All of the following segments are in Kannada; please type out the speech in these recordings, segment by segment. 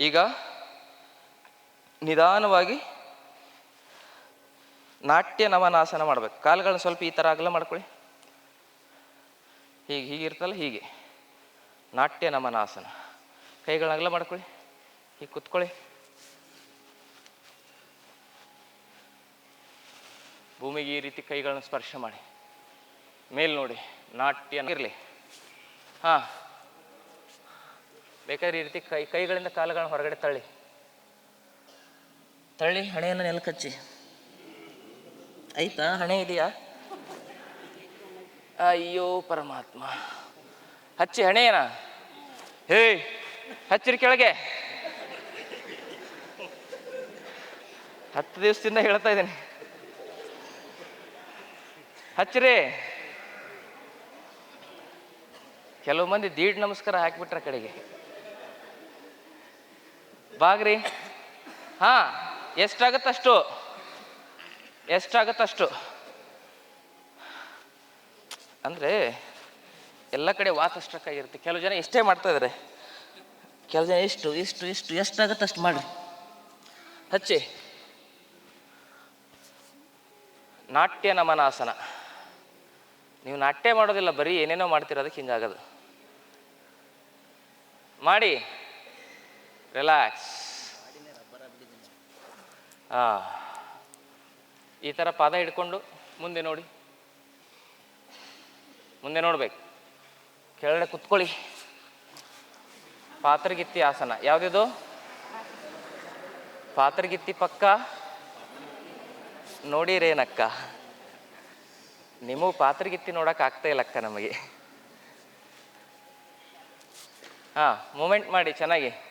ಈಗ ನಿಧಾನವಾಗಿ ನಾಟ್ಯ ನವನಾಸನ ಮಾಡ್ಬೇಕು. ಕಾಲುಗಳನ್ನ ಸ್ವಲ್ಪ ಈ ಥರ ಆಗಲ್ಲ ಮಾಡ್ಕೊಳ್ಳಿ. ಹೀಗೆ ಹೀಗಿರ್ತಲ್ಲ ಹೀಗೆ. ನಾಟ್ಯ ನಮನಾಸನ ಕೈಗಳನ್ನ ಮಾಡ್ಕೊಳ್ಳಿ. ಹೀಗೆ ಕುತ್ಕೊಳ್ಳಿ. ಭೂಮಿಗೆ ಈ ರೀತಿ ಕೈಗಳನ್ನ ಸ್ಪರ್ಶ ಮಾಡಿ. ಮೇಲ್ ನೋಡಿ. ನಾಟ್ಯ ಇರಲಿ. ಹಾಂ. ಬೇಕಾದ್ರೆ ಈ ರೀತಿ ಕೈ, ಕೈಗಳಿಂದ ಕಾಲುಗಳನ್ನ ಹೊರಗಡೆ ತಳ್ಳಿ. ತಳ್ಳಿ, ಹಣೆಯನ್ನು ನೆಲಕಚ್ಚಿ ಆಯ್ತಾ? ಹಣೆ ಇದೆಯಾ? ಅಯ್ಯೋ, ಪರಮಾತ್ಮ. ಹಚ್ಚಿ ಹಣೆಯನ ಹೇ, ಹಚ್ಚಿರಿ ಕೆಳಗೆ. ಹತ್ತು ದಿವಸದಿಂದ ಹೇಳ್ತಾ ಇದ್ದೀನಿ. ಹಚ್ಚಿರಿ. ಕೆಲವು ಮಂದಿ ದೀಡ್ ನಮಸ್ಕಾರ ಹಾಕಿಬಿಟ್ರ ಕಡೆಗೆ. ಬಾಗ್ರಿ. ಹಾ, ಎಷ್ಟಾಗತ್ತಷ್ಟು? ಎಷ್ಟಾಗತ್ತಷ್ಟು? ಅಂದರೆ, ಎಲ್ಲ ಕಡೆ ವಾತ ಇರುತ್ತೆ. ಕೆಲವು ಜನ ಇಷ್ಟೇ ಮಾಡ್ತಾ ಇದ್ದಾರೆ ಕೆಲವು ಜನ ಇಷ್ಟು ಇಷ್ಟು ಇಷ್ಟು ಎಷ್ಟಾಗತ್ತೆ ಅಷ್ಟು ಮಾಡಿ ಹಚ್ಚಿ. ನಾಟ್ಯ ನಮನಾಸನ. ನೀವು ನಾಟ್ಯ ಮಾಡೋದಿಲ್ಲ, ಬರೀ ಏನೇನೋ ಮಾಡ್ತಿರೋದಕ್ಕೆ ಹಿಂಗಾಗದು. ಮಾಡಿ. ರಿಲ್ಯಾಕ್ಸ್ ಹಾಂ ಈ ಥರ ಪಾದ ಹಿಡ್ಕೊಂಡು ಮುಂದೆ ನೋಡಿ. ಮುಂದೆ ನೋಡ್ಬೇಕು. ಕೆಳಗಡೆ ಕುತ್ಕೊಳ್ಳಿ. ಪಾತ್ರಗಿತ್ತಿ ಆಸನ. ಯಾವುದಿದು? ಪಾತ್ರಗಿತ್ತಿ ಪಕ್ಕ. ನೋಡಿರೇನಕ್ಕ ನಿಮಗೂ ಪಾತ್ರಗಿತ್ತಿ ನೋಡಕ್ಕೆ ಆಗ್ತಾ ಇಲ್ಲಕ್ಕ ನಮಗೆ. ಹಾಂ ಮೂಮೆಂಟ್ ಮಾಡಿ ಚೆನ್ನಾಗಿ.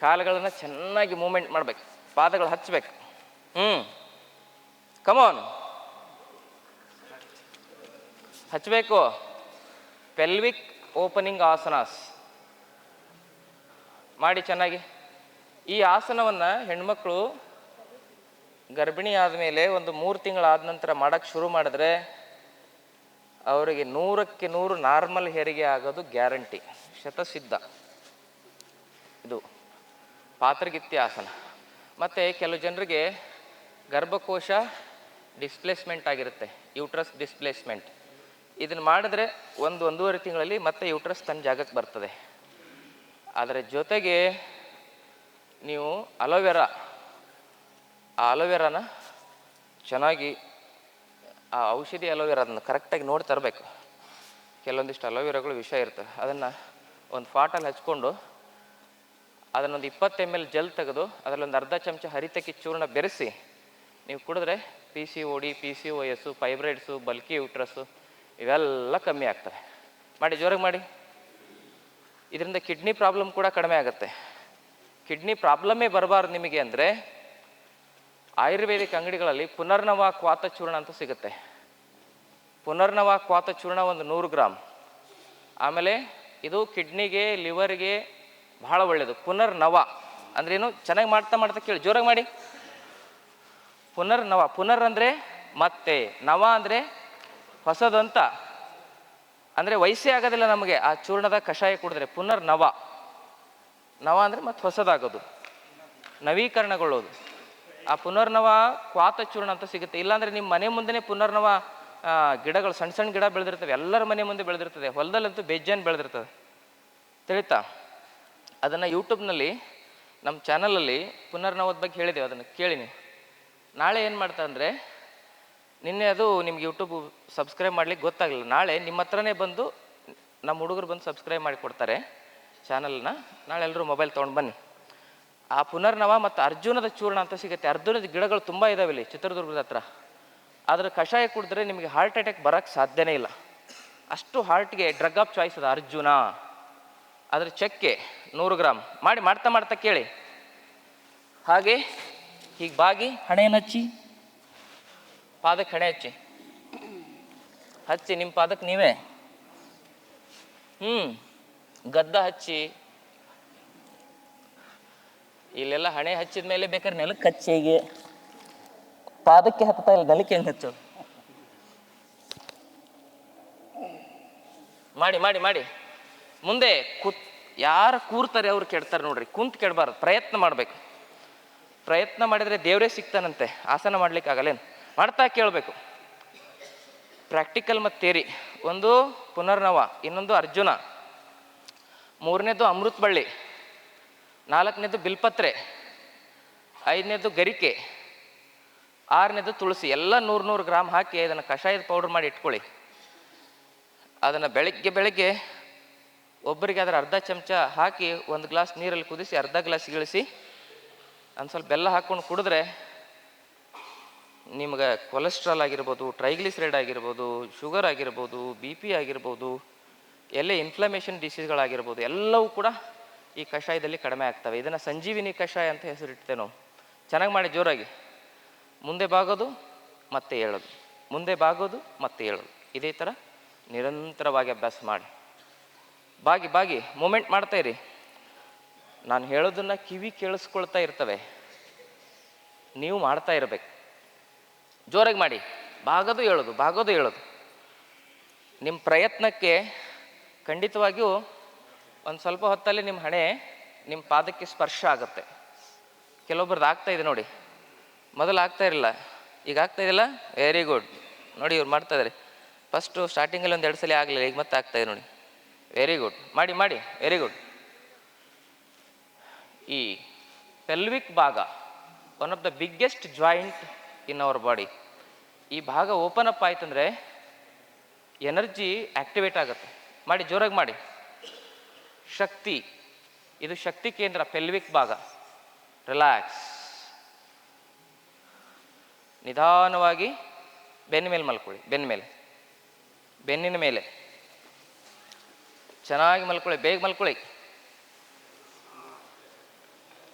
ಕಾಲುಗಳನ್ನ ಚೆನ್ನಾಗಿ ಮೂಮೆಂಟ್ ಮಾಡ್ಬೇಕು. ಪಾದಗಳು ಹಚ್ಚಬೇಕು ಹ್ಞೂ ಕಮೋನ್ ಹಚ್ಚಬೇಕು ಪೆಲ್ವಿಕ್ ಓಪನಿಂಗ್ ಆಸನಾಸ್ ಮಾಡಿ ಚೆನ್ನಾಗಿ. ಈ ಆಸನವನ್ನು ಹೆಣ್ಮಕ್ಳು ಗರ್ಭಿಣಿ ಆದಮೇಲೆ ಒಂದು ಮೂರು ತಿಂಗಳಾದ ನಂತರ ಮಾಡೋಕ್ಕೆ ಶುರು ಮಾಡಿದ್ರೆ ಅವರಿಗೆ ನೂರಕ್ಕೆ ನೂರು ನಾರ್ಮಲ್ ಹೆರಿಗೆ ಆಗೋದು ಗ್ಯಾರಂಟಿ. ಶತಸಿದ್ಧ. ಇದು. ಪಾತ್ರಗಿತ್ತಿ ಆಸನ ಮತ್ತು ಕೆಲವು ಜನರಿಗೆ ಗರ್ಭಕೋಶ ಡಿಸ್ಪ್ಲೇಸ್ಮೆಂಟ್ ಆಗಿರುತ್ತೆ, ಯೂಟ್ರಸ್ ಡಿಸ್ಪ್ಲೇಸ್ಮೆಂಟ್. ಇದನ್ನು ಮಾಡಿದ್ರೆ ಒಂದು ಒಂದೂವರೆ ತಿಂಗಳಲ್ಲಿ ಮತ್ತೆ ಯೂಟ್ರಸ್ ತನ್ನ ಜಾಗಕ್ಕೆ ಬರ್ತದೆ. ಅದರ ಜೊತೆಗೆ ನೀವು ಅಲೋವೆರಾ, ಆ ಅಲೋವೆರಾನ ಚೆನ್ನಾಗಿ, ಆ ಔಷಧಿ ಅಲೋವೆರಾ ಅದನ್ನು ಕರೆಕ್ಟಾಗಿ ನೋಡಿ ತರಬೇಕು. ಕೆಲವೊಂದಿಷ್ಟು ಅಲೋವೆರಾಗಳು ವಿಷ ಇರ್ತವೆ. ಅದನ್ನು ಒಂದು ಫಾಟಲ್ಲಿ ಹಚ್ಕೊಂಡು ಅದನ್ನೊಂದು ಇಪ್ಪತ್ತು ಎಂ ಎಲ್ ಜೆಲ್ ತೆಗೆದು ಅದರಲ್ಲೊಂದು ಅರ್ಧ ಚಮಚ ಹರಿತಕ್ಕಿ ಚೂರ್ಣ ಬೆರೆಸಿ ನೀವು ಕುಡಿದ್ರೆ P C O D P C O S fibroids bulky uterus ಇವೆಲ್ಲ ಕಮ್ಮಿ ಆಗ್ತವೆ. ಮಾಡಿ, ಜೋರಾಗಿ ಮಾಡಿ. ಇದರಿಂದ ಕಿಡ್ನಿ ಪ್ರಾಬ್ಲಮ್ ಕೂಡ ಕಡಿಮೆ ಆಗುತ್ತೆ. ಕಿಡ್ನಿ ಪ್ರಾಬ್ಲಮ್ಮೇ ಬರಬಾರ್ದು ನಿಮಗೆ ಅಂದರೆ ಆಯುರ್ವೇದಿಕ್ ಅಂಗಡಿಗಳಲ್ಲಿ ಪುನರ್ನವ ಕ್ವಾತ ಚೂರ್ಣ ಅಂತ ಸಿಗುತ್ತೆ. ಪುನರ್ನವ ಕ್ವಾತ ಚೂರ್ಣ ಒಂದು ನೂರು ಗ್ರಾಮ್ ಆಮೇಲೆ ಇದು ಕಿಡ್ನಿಗೆ ಲಿವರ್ಗೆ ಬಹಳ ಒಳ್ಳೆಯದು ಪುನರ್ನವ ಅಂದ್ರೇನು ಚೆನ್ನಾಗಿ ಮಾಡ್ತಾ ಮಾಡ್ತಾ ಕೇಳಿ. ಜೋರಾಗಿ ಮಾಡಿ. ಪುನರ್ನವ ಪುನರ್ ಅಂದರೆ ಮತ್ತೆ. ನವ ಅಂದರೆ ಹೊಸದಂತ ಅಂದರೆ ವಯಸ್ಸೇ ಆಗೋದಿಲ್ಲ ನಮಗೆ. ಆ ಚೂರ್ಣದ ಕಷಾಯ ಕುಡಿದ್ರೆ ಪುನರ್ನವ ನವ. ಅಂದರೆ ಮತ್ತೆ ಹೊಸದಾಗೋದು. ನವೀಕರಣಗೊಳ್ಳೋದು. ಆ ಪುನರ್ನವ ಕ್ವಾತ ಚೂರ್ಣ ಅಂತ ಸಿಗುತ್ತೆ. ಇಲ್ಲಾಂದ್ರೆ ನಿಮ್ಮ ಮನೆ ಮುಂದೆನೇ ಪುನರ್ನವ ಗಿಡಗಳು ಸಣ್ಣ ಸಣ್ಣ ಗಿಡ ಬೆಳೆದಿರ್ತವೆ. ಎಲ್ಲರ ಮನೆ ಮುಂದೆ ಬೆಳೆದಿರ್ತದೆ. ಹೊಲದಲ್ಲಂತೂ ಬೆಜ್ಜನ್ ಬೆಳೆದಿರ್ತದೆ. ತಿಳಿತಾ? ಅದನ್ನು ಯೂಟ್ಯೂಬ್ನಲ್ಲಿ ನಮ್ಮ ಚಾನಲಲ್ಲಿ ಪುನರ್ನವದ ಬಗ್ಗೆ ಹೇಳಿದ್ದೇವೆ ಅದನ್ನು ಕೇಳಿ ನಾಳೆ ಏನು ಮಾಡ್ತಾ ಅಂದರೆ, ನಿನ್ನೆ ಅದು ನಿಮ್ಗೆ ಯೂಟ್ಯೂಬ್ ಸಬ್ಸ್ಕ್ರೈಬ್ ಮಾಡ್ಲಿಕ್ಕೆ ಗೊತ್ತಾಗಲಿಲ್ಲ. ನಾಳೆ ನಿಮ್ಮ ಹತ್ರನೇ ಬಂದು ನಮ್ಮ ಹುಡುಗರು ಬಂದು ಸಬ್ಸ್ಕ್ರೈಬ್ ಮಾಡಿ ಕೊಡ್ತಾರೆ ಚಾನಲ್ನ. ನಾಳೆ ಎಲ್ಲರೂ ಮೊಬೈಲ್ ತೊಗೊಂಡು ಬನ್ನಿ. ಆ ಪುನರ್ನವ ಮತ್ತು ಅರ್ಜುನದ ಚೂರ್ಣ ಅಂತ ಸಿಗುತ್ತೆ. ಅರ್ಜುನದ ಗಿಡಗಳು ತುಂಬ ಇದಾವೆ ಇಲ್ಲಿ ಚಿತ್ರದುರ್ಗದ ಹತ್ರ. ಅದರ ಕಷಾಯ ಕುಡಿದ್ರೆ ನಿಮಗೆ ಹಾರ್ಟ್ ಅಟ್ಯಾಕ್ ಬರೋಕ್ಕೆ ಸಾಧ್ಯನೇ ಇಲ್ಲ. ಅಷ್ಟು ಹಾರ್ಟ್ಗೆ ಡ್ರಗ್ ಆಫ್ ಚಾಯ್ಸ್ ಅದ ಅರ್ಜುನ. ಅದ್ರ ಚಕ್ಕೆ ನೂರು ಗ್ರಾಮ್. ಮಾಡಿ ಮಾಡ್ತಾ ಮಾಡ್ತಾ ಕೇಳಿ. ಹಾಗೆ ಹೀಗೆ ಬಾಗಿ ಹಣೆಯನ್ನು ಹಚ್ಚಿ. ಪಾದಕ್ಕೆ ಹಣೆ ಹಚ್ಚಿ. ಹಚ್ಚಿ ನಿಮ್ಮ ಪಾದಕ್ಕೆ ನೀವೇ. ಹ್ಞೂ ಗದ್ದ ಹಚ್ಚಿ. ಇಲ್ಲೆಲ್ಲ ಹಣೆ ಹಚ್ಚಿದ ಮೇಲೆ ಬೇಕಾದ್ರೆ ನೆಲಕ್ಕೆ ಹಚ್ಚಿ ಹೀಗೆ. ಪಾದಕ್ಕೆ ಹತ್ತಾ ಇಲ್ಲ ನೆಲಕ್ಕೆ ಹೆಂಗೆ ಹಚ್ಚೋದು? ಮಾಡಿ ಮಾಡಿ ಮಾಡಿ. ಮುಂದೆ ಕುತ್ ಯಾರು ಕೂರ್ತಾರೆ ಅವ್ರು ಕೆಡ್ತಾರೆ ನೋಡ್ರಿ, ಕುಂತ್ ಕೆಡಬಾರ್ದು, ಪ್ರಯತ್ನ ಮಾಡಬೇಕು. ಪ್ರಯತ್ನ ಮಾಡಿದರೆ ದೇವರೇ ಸಿಗ್ತಾನಂತೆ ಆಸನ ಮಾಡ್ಲಿಕ್ಕೆ ಆಗಲ್ಲೇನು? ಮಾಡ್ತಾ ಕೇಳಬೇಕು. ಪ್ರಾಕ್ಟಿಕಲ್ ಮತ್ತು ತೇರಿ ಒಂದು ಪುನರ್ನವ, ಇನ್ನೊಂದು ಅರ್ಜುನ. ಮೂರನೇದು ಅಮೃತ ಬಳ್ಳಿ. ನಾಲ್ಕನೇದು ಬಿಲ್ಪತ್ರೆ. ಐದನೇದು ಗರಿಕೆ. ಆರನೇದು ತುಳಸಿ. ಎಲ್ಲ ನೂರು ನೂರು ಗ್ರಾಮ್ ಹಾಕಿ ಅದನ್ನು ಕಷಾಯದ ಪೌಡ್ರ್ ಮಾಡಿ ಇಟ್ಕೊಳ್ಳಿ. ಅದನ್ನು ಬೆಳಗ್ಗೆ ಬೆಳಗ್ಗೆ ಒಬ್ಬರಿಗೆ ಅದರ ಅರ್ಧ ಚಮಚ ಹಾಕಿ ಒಂದು ಗ್ಲಾಸ್ ನೀರಲ್ಲಿ ಕುದಿಸಿ ಅರ್ಧ ಗ್ಲಾಸ್ ಇಳಿಸಿ ಒಂದು ಸ್ವಲ್ಪ ಬೆಲ್ಲ ಹಾಕ್ಕೊಂಡು ಕುಡಿದ್ರೆ ನಿಮಗೆ ಕೊಲೆಸ್ಟ್ರಾಲ್ ಆಗಿರ್ಬೋದು, ಟ್ರೈಗ್ಲಿಸರೈಡ್ ಆಗಿರ್ಬೋದು, ಶುಗರ್ ಆಗಿರ್ಬೋದು, ಬಿ ಪಿ ಆಗಿರ್ಬೋದು, ಎಲ್ಲೇ ಇನ್ಫ್ಲಮೇಷನ್ ಡಿಸೀಸ್ಗಳಾಗಿರ್ಬೋದು ಎಲ್ಲವೂ ಕೂಡ ಈ ಕಷಾಯದಲ್ಲಿ ಕಡಿಮೆ ಆಗ್ತವೆ. ಇದನ್ನು ಸಂಜೀವಿನಿ ಕಷಾಯ ಅಂತ ಹೆಸರಿಡ್ತೇವೆ ನಾವು. ಚೆನ್ನಾಗಿ ಮಾಡಿ ಜೋರಾಗಿ. ಮುಂದೆ ಬಾಗೋದು, ಮತ್ತೆ ಹೇಳೋದು ಮುಂದೆ ಬಾಗೋದು, ಮತ್ತೆ ಹೇಳೋದು ಇದೇ ಥರ ನಿರಂತರವಾಗಿ ಅಭ್ಯಾಸ ಮಾಡಿ. ಬಾಗಿ ಬಾಗಿ ಮೂಮೆಂಟ್ ಮಾಡ್ತಾ ಇರಿ. ನಾನು ಹೇಳೋದನ್ನ ಕಿವಿ ಕೇಳಿಸ್ಕೊಳ್ತಾ ಇರ್ತವೆ. ನೀವು ಮಾಡ್ತಾ ಇರಬೇಕು. ಜೋರಾಗಿ ಮಾಡಿ. ಬಾಗೋದು ಹೇಳೋದು ಬಾಗೋದು ಹೇಳೋದು. ನಿಮ್ಮ ಪ್ರಯತ್ನಕ್ಕೆ ಖಂಡಿತವಾಗಿಯೂ ಒಂದು ಸ್ವಲ್ಪ ಹೊತ್ತಲ್ಲಿ ನಿಮ್ಮ ಹಣೆ ನಿಮ್ಮ ಪಾದಕ್ಕೆ ಸ್ಪರ್ಶ ಆಗುತ್ತೆ. ಕೆಲವೊಬ್ರದ್ದು ಆಗ್ತಾ ಇದೆ ನೋಡಿ. ಮೊದಲು ಆಗ್ತಾ ಇರಲಿಲ್ಲ. ಈಗ ಆಗ್ತಾ ಇದೆಯಲ್ಲ? ವೆರಿ ಗುಡ್ ನೋಡಿ ಇವ್ರು ಮಾಡ್ತಾ ಇದ್ದಾರೆ ಫಸ್ಟು ಸ್ಟಾರ್ಟಿಂಗಲ್ಲಿ ಒಂದು ಎರಡು ಸಲ ಆಗಲಿಲ್ಲ, ಈಗ ಮತ್ತೆ ಆಗ್ತಾ ಇದೆ ನೋಡಿ. ವೆರಿ ಗುಡ್ ಮಾಡಿ ಮಾಡಿ. ವೆರಿ ಗುಡ್ ಈ ಪೆಲ್ವಿಕ್ ಭಾಗ one of the biggest joint in our body ಈ ಭಾಗ ಓಪನ್ ಅಪ್ ಆಯ್ತಂದ್ರೆ ಎನರ್ಜಿ ಆಕ್ಟಿವೇಟ್ ಆಗುತ್ತೆ. ಮಾಡಿ, ಜೋರಾಗಿ ಮಾಡಿ. ಶಕ್ತಿ, ಇದು ಶಕ್ತಿ ಕೇಂದ್ರ ಪೆಲ್ವಿಕ್ ಭಾಗ. ರಿಲ್ಯಾಕ್ಸ್ ನಿಧಾನವಾಗಿ ಬೆನ್ನ ಮೇಲೆ ಮಲ್ಕೊಳ್ಳಿ ಬೆನ್ನ ಮೇಲೆ ಬೆನ್ನಿನ ಮೇಲೆ. ಚೆನ್ನಾಗಿ ಮಲ್ಕೊಳ್ಳಿ, ಬೇಗ ಮಲ್ಕೊಳ್ಳಿ.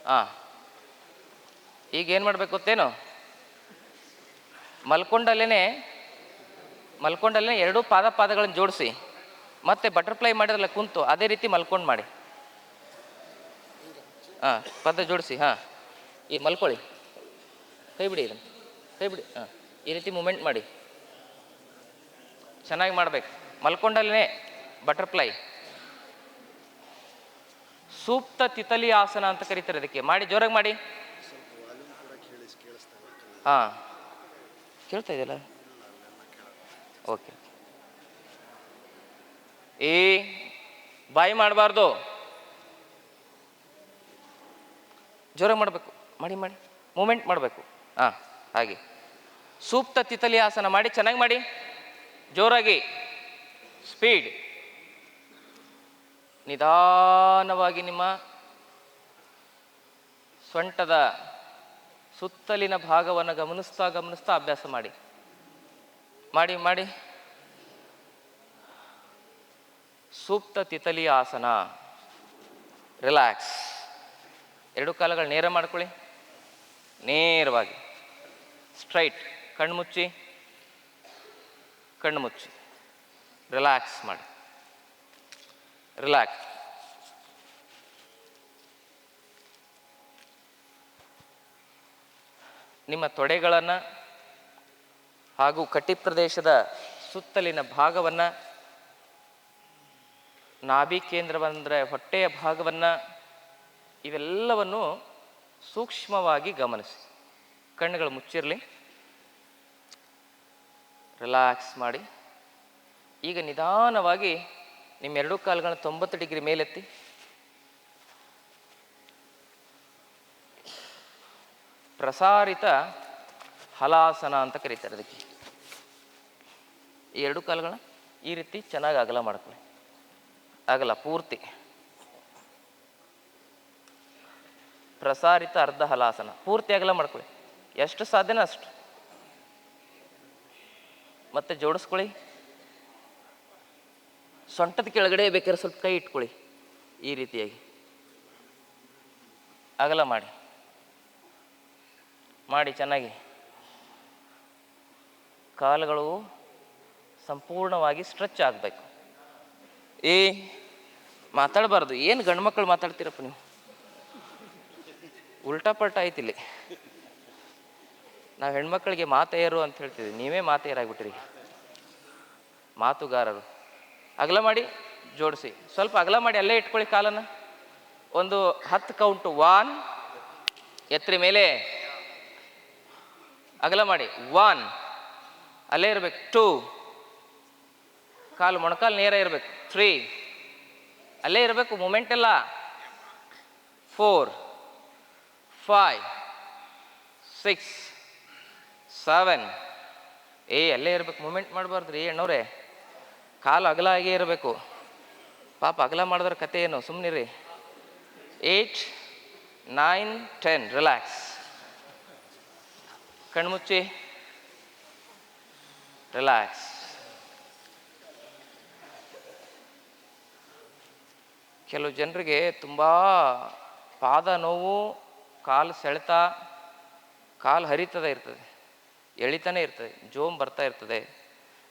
ಹಾಂ ಈಗ ಏನು ಮಾಡ್ಬೇಕು ಗೊತ್ತೇನು? ಮಲ್ಕೊಂಡಲ್ಲೇ ಮಲ್ಕೊಂಡಲ್ಲೇ ಎರಡೂ ಪಾದ ಪಾದಗಳನ್ನು ಜೋಡಿಸಿ, ಮತ್ತೆ ಬಟರ್ಫ್ಲೈ ಮಾಡಿದ್ರಲ್ಲ ಕುಂತು, ಅದೇ ರೀತಿ ಮಲ್ಕೊಂಡು ಮಾಡಿ. ಹಾಂ ಪದ ಜೋಡಿಸಿ, ಹಾಂ. ಈ ಮಲ್ಕೊಳ್ಳಿ. ಕೈ ಬಿಡಿ ಇದನ್ನು. ಕೈ ಬಿಡಿ ಹಾಂ ಈ ರೀತಿ ಮೂಮೆಂಟ್ ಮಾಡಿ. ಚೆನ್ನಾಗಿ ಮಾಡ್ಬೇಕು. ಮಲ್ಕೊಂಡಲ್ಲೇ ಬಟರ್ಫ್ಲೈ ಸೂಕ್ತ ತಿತಲಿ ಆಸನ ಅಂತ ಕರೀತಾರೆ ಅದಕ್ಕೆ. ಮಾಡಿ, ಜೋರಾಗಿ ಮಾಡಿ. ಹಾಂ. ಕೇಳ್ತಾ ಇದೆಯಲ್ಲ? ಓಕೆ. ಏ, ಬಾಯಿ ಮಾಡಬಾರ್ದು. ಜೋರಾಗಿ ಮಾಡಬೇಕು. ಮಾಡಿ ಮಾಡಿ. ಮೂಮೆಂಟ್ ಮಾಡಬೇಕು. ಹಾಂ, ಹಾಗೆ. ಸೂಕ್ತ ತಿತಲಿ ಆಸನ ಮಾಡಿ, ಚೆನ್ನಾಗಿ ಮಾಡಿ. ಜೋರಾಗಿ. ಸ್ಪೀಡ್. ನಿಧಾನವಾಗಿ ನಿಮ್ಮ ಸೊಂಟದ ಸುತ್ತಲಿನ ಭಾಗವನ್ನು ಗಮನಿಸ್ತಾ ಗಮನಿಸ್ತಾ ಅಭ್ಯಾಸ ಮಾಡಿ. ಮಾಡಿ ಮಾಡಿ. ಸೂಕ್ತ ತಿತಲಿ ಆಸನ. ರಿಲ್ಯಾಕ್ಸ್. ಎರಡು ಕಾಲಗಳು ನೇರ ಮಾಡ್ಕೊಳ್ಳಿ. ನೇರವಾಗಿ. ಸ್ಟ್ರೈಟ್. ಕಣ್ಣು ಮುಚ್ಚಿ. ಕಣ್ಣು ಮುಚ್ಚಿ. ರಿಲ್ಯಾಕ್ಸ್ ಮಾಡಿ. ರಿಲ್ಯಾಕ್ಸ್ ನಿಮ್ಮ ತೊಡೆಗಳನ್ನು ಹಾಗೂ ಕಟಿ ಪ್ರದೇಶದ ಸುತ್ತಲಿನ ಭಾಗವನ್ನು, ನಾಭಿ ಕೇಂದ್ರವಂದರೆ ಹೊಟ್ಟೆಯ ಭಾಗವನ್ನು, ಇವೆಲ್ಲವನ್ನು ಸೂಕ್ಷ್ಮವಾಗಿ ಗಮನಿಸಿ. ಕಣ್ಣುಗಳು ಮುಚ್ಚಿರಲಿ. ರಿಲ್ಯಾಕ್ಸ್ ಮಾಡಿ. ಈಗ ನಿಧಾನವಾಗಿ ನಿಮ್ಮ ಎರಡೂ ಕಾಲುಗಳನ್ನ ತೊಂಬತ್ತು ಡಿಗ್ರಿ ಮೇಲೆತ್ತಿ. ಪ್ರಸಾರಿತ ಹಲಾಸನ ಅಂತ ಕರೀತಾರೆ ಅದಕ್ಕೆ. ಈ ಎರಡು ಕಾಲುಗಳ ಈ ರೀತಿ ಚೆನ್ನಾಗಿ ಅಗಲ ಮಾಡ್ಕೊಳ್ಳಿ. ಅಗಲ ಪೂರ್ತಿ. ಪ್ರಸಾರಿತ ಅರ್ಧ ಹಲಾಸನ. ಪೂರ್ತಿ ಅಗಲ ಮಾಡ್ಕೊಳ್ಳಿ. ಎಷ್ಟು ಸಾಧ್ಯನ ಅಷ್ಟು. ಮತ್ತೆ ಜೋಡಿಸ್ಕೊಳ್ಳಿ. ಸೊಂಟದ ಕೆಳಗಡೆ ಬೇಕಾದ್ರೆ ಸ್ವಲ್ಪ ಕೈ ಇಟ್ಕೊಳ್ಳಿ ಈ ರೀತಿಯಾಗಿ. ಅಗಲ ಮಾಡಿ. ಮಾಡಿ ಚೆನ್ನಾಗಿ. ಕಾಲುಗಳು ಸಂಪೂರ್ಣವಾಗಿ ಸ್ಟ್ರೆಚ್ ಆಗಬೇಕು. ಏ, ಮಾತಾಡಬಾರ್ದು. ಏನು ಗಂಡು ಮಕ್ಕಳು ಮಾತಾಡ್ತೀರಪ್ಪ ನೀವು? ಉಲ್ಟಾ ಪಲ್ಟಾ ಐತಿಲ್ಲಿ ನಾವು ಹೆಣ್ಮಕ್ಳಿಗೆ ಮಾತೆಯರು ಅಂತ ಹೇಳ್ತಿದ್ವಿ. ನೀವೇ ಮಾತೆಯರಾಗ್ಬಿಟ್ರಿ. ಮಾತುಗಾರರು. ಅಗಲ ಮಾಡಿ ಜೋಡಿಸಿ. ಸ್ವಲ್ಪ ಅಗಲ ಮಾಡಿ ಅಲ್ಲೇ ಇಟ್ಕೊಳ್ಳಿ ಕಾಲನ್ನು. ಒಂದು ಹತ್ತು ಕೌಂಟು ವಾನ್ ಎತ್ತರಿ ಮೇಲೆ. ಅಗಲ ಮಾಡಿ. ಒನ್ ಅಲ್ಲೇ ಇರಬೇಕು. ಟೂ ಕಾಲು ಮೊಣಕಾಲು ನೇರ ಇರಬೇಕು. ತ್ರೀ ಅಲ್ಲೇ ಇರಬೇಕು. ಮೂಮೆಂಟ್ ಎಲ್ಲ. ಫೋರ್ ಫೈವ್ ಸಿಕ್ಸ್ ಸೆವೆನ್ ಏ, ಅಲ್ಲೇ ಇರಬೇಕು. ಮೂಮೆಂಟ್ ಮಾಡಬಾರ್ದು ರೀ ಅಣ್ಣವ್ರೆ. ಕಾಲು ಅಗಲ ಆಗೇ ಇರಬೇಕು. ಪಾಪ ಅಗಲ ಮಾಡಿದ್ರೆ ಕತೆ ಏನು? ಸುಮ್ಮನಿರಿ ಏಯ್ಟ್ ನೈನ್ ಟೆನ್ ರಿಲ್ಯಾಕ್ಸ್ ಕಣ್ಮುಚ್ಚಿ. ರಿಲ್ಯಾಕ್ಸ್ ಕೆಲವು ಜನರಿಗೆ ತುಂಬ ಪಾದ ನೋವು, ಕಾಲು ಸೆಳೆತ, ಕಾಲು ಹರಿತದ ಇರ್ತದೆ. ಎಳಿತಾನೆ ಇರ್ತದೆ. ಜೋಮ್ ಬರ್ತಾ ಇರ್ತದೆ.